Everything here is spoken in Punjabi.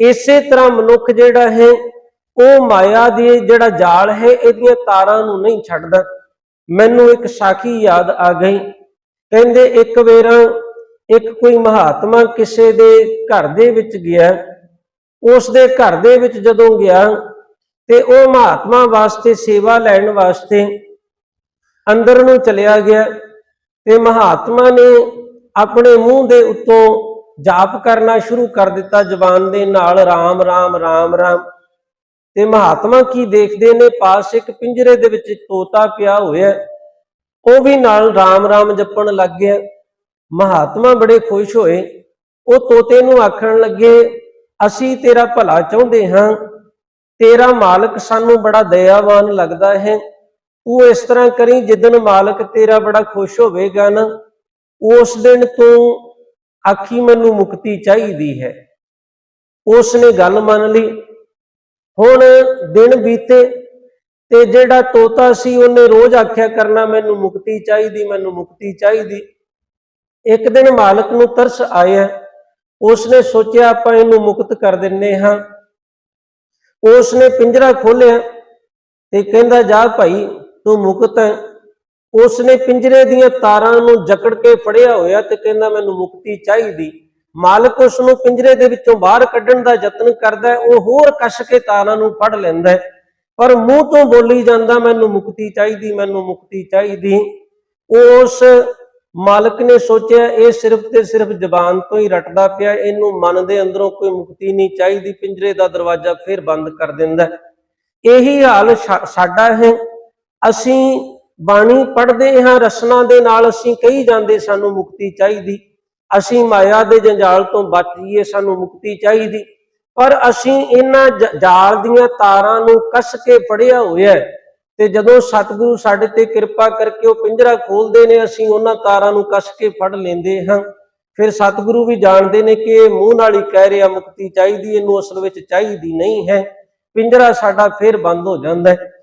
ਇਸੇ ਤਰ੍ਹਾਂ ਮਨੁੱਖ ਜਿਹੜਾ ਹੈ, ਉਹ ਮਾਇਆ ਦੇ ਜਿਹੜਾ ਜਾਲ ਹੈ, ਇਹਦੀਆਂ ਤਾਰਾਂ ਨੂੰ ਨਹੀਂ ਛੱਡਦਾ। ਮੈਨੂੰ ਇੱਕ ਸਾਖੀ ਯਾਦ ਆ ਗਈ। ਕਹਿੰਦੇ ਇੱਕ ਵੇਰਾ ਇੱਕ ਕੋਈ ਮਹਾਤਮਾ ਕਿਸੇ ਦੇ ਘਰ ਦੇ ਵਿੱਚ ਗਿਆ। ਉਸ ਦੇ ਘਰ ਦੇ ਵਿੱਚ ਜਦੋਂ ਗਿਆ ਤੇ ਉਹ ਮਹਾਤਮਾ ਵਾਸਤੇ ਸੇਵਾ ਲੈਣ ਵਾਸਤੇ ਅੰਦਰ ਨੂੰ ਚਲਿਆ ਗਿਆ ਤੇ ਮਹਾਤਮਾ ਨੇ ਆਪਣੇ ਮੂੰਹ ਦੇ ਉੱਤੋਂ ਜਾਪ ਕਰਨਾ ਸ਼ੁਰੂ ਕਰ ਦਿੱਤਾ ਜ਼ਬਾਨ ਦੇ ਨਾਲ, ਰਾਮ ਰਾਮ ਰਾਮ ਰਾਮ। ਤੇ ਮਹਾਤਮਾ ਕੀ ਦੇਖਦੇ ਨੇ? ਪਾਸ ਇੱਕ ਪਿੰਜਰੇ ਦੇ ਵਿੱਚ ਤੋਤਾ ਪਿਆ ਹੋਇਆ। ਉਹ ਵੀ ਨਾਲ ਰਾਮ ਰਾਮ ਜਪਣ ਲੱਗ ਗਿਆ। ਮਹਾਤਮਾ ਬੜੇ ਖੁਸ਼ ਹੋਏ। ਉਹ ਤੋਤੇ ਨੂੰ ਆਖਣ ਲੱਗੇ, ਅਸੀਂ ਤੇਰਾ ਭਲਾ ਚਾਹੁੰਦੇ ਹਾਂ। ਤੇਰਾ ਮਾਲਕ ਸਾਨੂੰ ਬੜਾ ਦਇਆਵਾਨ ਲੱਗਦਾ ਹੈ। ਤੂੰ ਇਸ ਤਰ੍ਹਾਂ ਕਰੀ ਜਿੱਦਣ ਮਾਲਕ ਤੇਰਾ ਬੜਾ ਖੁਸ਼ ਹੋਵੇਗਾ ਨਾ। ਉਸ ਦਿਨ ਤੂੰ ਆਖੀ ਮੈਨੂੰ ਮੁਕਤੀ ਚਾਹੀਦੀ ਹੈ। ਉਸ ਨੇ ਗੱਲ ਮੰਨ ਲਈ। ਹੁਣ ਦਿਨ ਬੀਤੇ ਤੇ ਜਿਹੜਾ ਤੋਤਾ ਸੀ, ਉਹਨੇ ਰੋਜ਼ ਆਖਿਆ, ਕਰਨਾ ਮੈਨੂੰ ਮੁਕਤੀ ਚਾਹੀਦੀ, ਮੈਨੂੰ ਮੁਕਤੀ ਚਾਹੀਦੀ। ਇੱਕ ਦਿਨ ਮਾਲਕ ਨੂੰ ਤਰਸ ਆਇਆ। ਉਸਨੇ ਸੋਚਿਆ, ਆਪਾਂ ਇਹਨੂੰ ਮੁਕਤ ਕਰ ਦਿੰਨੇ ਹਾਂ। ਉਸਨੇ ਪਿੰਜਰਾ ਖੋਲਿਆ ਤੇ ਕਹਿੰਦਾ, ਜਾ ਭਾਈ, ਤੂੰ ਮੁਕਤ ਹੈ। ਉਸ ਨੇ ਪਿੰਜਰੇ ਦੀਆਂ ਤਾਰਾਂ ਨੂੰ ਜਕੜ ਕੇ ਫੜਿਆ ਹੋਇਆ ਤੇ ਕਹਿੰਦਾ, ਮੈਨੂੰ ਮੁਕਤੀ ਚਾਹੀਦੀ। ਮਾਲਕ ਉਸ ਨੂੰ ਪਿੰਜਰੇ ਦੇ ਵਿੱਚੋਂ ਬਾਹਰ ਕੱਢਣ ਦਾ ਯਤਨ ਕਰਦਾ ਉਹ ਹੋਰ ਕਸ਼ ਕੇ ਤਾਰਾਂ ਨੂੰ ਫੜ ਲੈਂਦਾ ਪਰ ਮੂੰਹ ਤੋਂ ਬੋਲੀ ਜਾਂਦਾ, ਮੈਨੂੰ ਮੁਕਤੀ ਚਾਹੀਦੀ, ਮੈਨੂੰ ਮੁਕਤੀ ਚਾਹੀਦੀ। ਉਸ ਮਾਲਕ ਨੇ ਸੋਚਿਆ, ਇਹ ਸਿਰਫ ਤੇ ਸਿਰਫ ਜ਼ਬਾਨ ਤੋਂ ਹੀ ਰਟਦਾ ਪਿਆ, ਇਹਨੂੰ ਮਨ ਦੇ ਅੰਦਰੋਂ ਕੋਈ ਮੁਕਤੀ ਨਹੀਂ ਚਾਹੀਦੀ, ਪਿੰਜਰੇ ਦਾ ਦਰਵਾਜ਼ਾ ਫਿਰ ਬੰਦ ਕਰ ਦਿੰਦਾ ਇਹੀ ਹਾਲ ਸਾ- ਸਾਡਾ ਹੈ। ਅਸੀਂ ਬਾਣੀ ਪੜ੍ਹਦੇ ਹਾਂ, ਰਸਨਾ ਦੇ ਨਾਲ ਅਸੀਂ ਕਹੀ ਜਾਂਦੇ, ਸਾਨੂੰ ਮੁਕਤੀ ਚਾਹੀਦੀ। ਅਸੀਂ ਮਾਇਆ ਦੇ ਜੰਜਾਲ ਤੋਂ ਬਚੀਏ ਸਾਨੂੰ ਮੁਕਤੀ ਚਾਹੀਦੀ। ਪਰ ਅਸੀਂ ਇਹਨਾਂ ਜ- ਜਾਲ ਦੀਆਂ ਤਾਰਾਂ ਨੂੰ ਕੱਸ ਕੇ ਫੜਿਆ ਹੋਇਆ ਤੇ ਜਦੋਂ ਸਤਿਗੁਰੂ ਸਾਡੇ ਤੇ ਕਿਰਪਾ ਕਰਕੇ ਉਹ ਪਿੰਜਰਾ ਖੋਲਦੇ ਨੇ, ਅਸੀਂ ਉਹਨਾਂ ਤਾਰਾਂ ਨੂੰ ਕੱਸ ਕੇ ਫੜ ਲੈਂਦੇ ਹਾਂ। ਫਿਰ ਸਤਿਗੁਰੂ ਵੀ ਜਾਣਦੇ ਨੇ ਕਿ ਇਹ ਮੂੰਹ ਨਾਲ ਹੀ ਕਹਿ ਰਿਹਾ, ਮੁਕਤੀ ਚਾਹੀਦੀ, ਇਹਨੂੰ ਅਸਲ ਵਿੱਚ ਚਾਹੀਦੀ ਨਹੀਂ ਹੈ। ਪਿੰਜਰਾ ਸਾਡਾ ਫਿਰ ਬੰਦ ਹੋ ਜਾਂਦਾ ਹੈ।